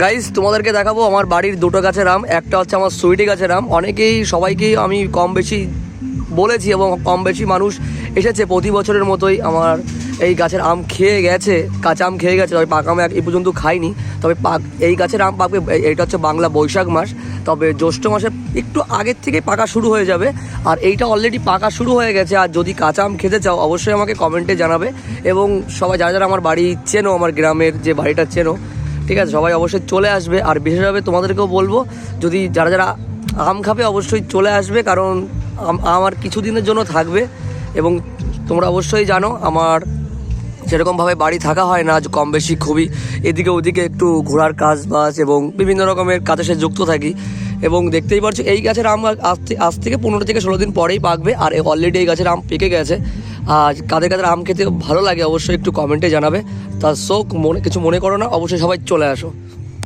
Guys তোমাদেরকে দেখাবো আমার বাড়ির দুটো গাছের আম। একটা হচ্ছে আমার সুইটি গাছের আম। অনেকেই সবাইকেই আমি কম বেশি বলেছি এবং কম বেশি মানুষ এসেছে। প্রতি বছরের মতোই আমার এই গাছের আম খেয়ে গেছে, কাঁচা আম খেয়ে গেছে। তবে পাকা আম এই পর্যন্ত খাইনি। তবে পাক, এই গাছের আম পাকবে এইটা হচ্ছে বাংলা বৈশাখ মাস। তবে জ্যৈষ্ঠ মাসে একটু আগের থেকে পাকা শুরু হয়ে যাবে। আর এইটা অলরেডি পাকা শুরু হয়ে গেছে। আর যদি কাঁচা আম খেতে চাও, অবশ্যই আমাকে কমেন্টে জানাবে। এবং সবাই, যারা যারা আমার বাড়ি চেনো, আমার গ্রামের যে বাড়িটা চেনো ঠিক আছে, সবাই অবশ্যই চলে আসবে। আর বিশেষভাবে তোমাদেরকেও বলব, যদি যারা যারা আম খাবে, অবশ্যই চলে আসবে, কারণ আম- আমার কিছুদিনের জন্য থাকবে। এবং তোমরা অবশ্যই জানো, আমার সেরকমভাবে বাড়ি থাকা হয় না কম বেশি খুবই এদিকে ওদিকে একটু ঘোরার কাজ বাজ এবং বিভিন্ন রকমের কাজের সাথে যুক্ত থাকি। এবং দেখতেই পাচ্ছ, এই গাছের আম আজ আজ থেকে পনেরো থেকে ষোলো দিন পরেই পাকবে, আর অলরেডি এই গাছের আম পেকে গেছে। আর কাদের কাদের আম খেতে ভালো লাগে অবশ্যই একটু কমেন্টে জানাবে। তার শোক মনে, কিছু মনে করো না, অবশ্যই সবাই চলে আসো।